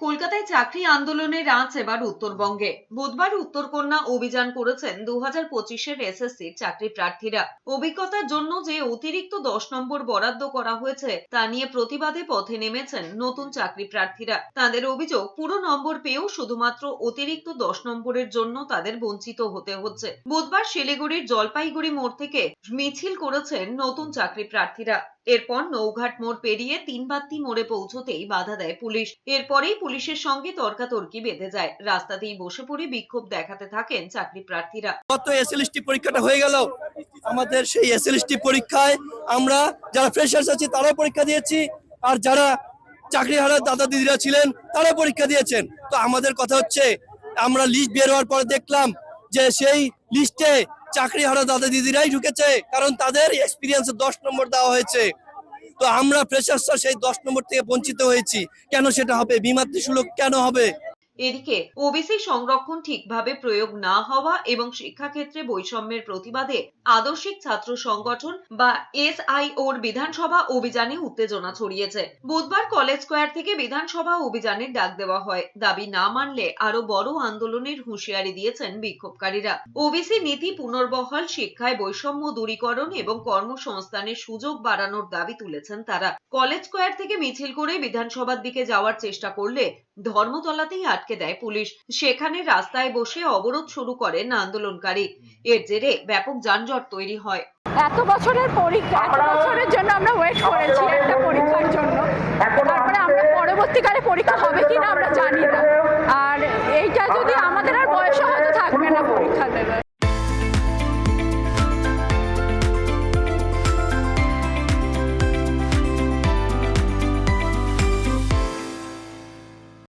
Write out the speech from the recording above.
কলকাতায় চাকরি আন্দোলনের আঁচ এবার উত্তরবঙ্গে। বুধবার উত্তরকন্যা অভিযান করেছেন দু হাজার পঁচিশের এসএসসির চাকরি প্রার্থীরা। অভিজ্ঞতার জন্য যে অতিরিক্ত দশ নম্বর বরাদ্দ করা হয়েছে, তা নিয়ে প্রতিবাদে পথে নেমেছেন নতুন চাকরি প্রার্থীরা। তাদের অভিযোগ, পুরো নম্বর পেয়েও শুধুমাত্র অতিরিক্ত দশ নম্বরের জন্য তাদের বঞ্চিত হতে হচ্ছে। বুধবার শিলিগুড়ির জলপাইগুড়ি মোড় থেকে মিছিল করেছেন নতুন চাকরি প্রার্থীরা। এরপর নৌঘাট মোড় পেরিয়ে তিন তিনবাত্তি মোড়ে পৌঁছতেই বাধা দেয় পুলিশ। এরপরেই পুলিশের সঙ্গে তর্কাতর্কি বেঁধে যায়। রাস্তাতেই বসে পড়ে বিক্ষোভ দেখাতে থাকেন চাকরি প্রার্থীরা। গত এসএলএসটি পরীক্ষাটা হয়ে গেল। আমাদের সেই এসএলএসটি পরীক্ষায় আমরা যারা ফ্রেশার্স আছি তারাও পরীক্ষা দিয়েছি। আর যারা চাকরি হারা দাদা দিদিরা ছিলেন তারাও পরীক্ষা দিয়েছেন। তো আমাদের কথা হচ্ছে, আমরা লিস্ট বের হওয়ার পরে দেখলাম যে সেই লিস্টে চাকরি হারা দাদা দিদিরাই ঢুকেছে, কারণ তাদের এক্সপিরিয়েন্স দশ নম্বর দেওয়া হয়েছে। তো আমরা ফ্রেশার্সরা সেই দশ নম্বর থেকে বঞ্চিত হয়েছি। কেন সেটা হবে? বিমাতৃ সুলভ কেন হবে? এদিকে ওবিসি সংরক্ষণ ঠিকভাবে প্রয়োগ না হওয়া এবং শিক্ষাক্ষেত্রে বৈষম্যের প্রতিবাদে আদর্শিক ছাত্র সংগঠন বা এসআইওর বিধানসভা অভিযানে উত্তেজনা ছড়িয়েছে। বুধবার কলেজ স্কোয়ার থেকে বিধানসভা অভিযানের ডাক দেওয়া হয়। দাবি না মানলে আরও বড় আন্দোলনের হুঁশিয়ারি দিয়েছেন বিক্ষোভকারীরা। ওবিসি নীতি পুনর্বহাল, শিক্ষায় বৈষম্য দূরীকরণ এবং কর্মসংস্থানের সুযোগ বাড়ানোর দাবি তুলেছেন তারা। কলেজ স্কোয়ার থেকে মিছিল করে বিধানসভার দিকে যাওয়ার চেষ্টা করলে ধর্মতলাতেই আটকে দেয় পুলিশ। সেখানে রাস্তায় বসে অবরোধ শুরু করেন আন্দোলনকারী। এর জেরে ব্যাপক যানজট তৈরি হয়। এত বছরের পরীক্ষা এত বছরের জন্য আমরা ওয়েট করেছি একটা পরীক্ষার জন্য। তারপরে আমরা পরবর্তীকালে পরীক্ষা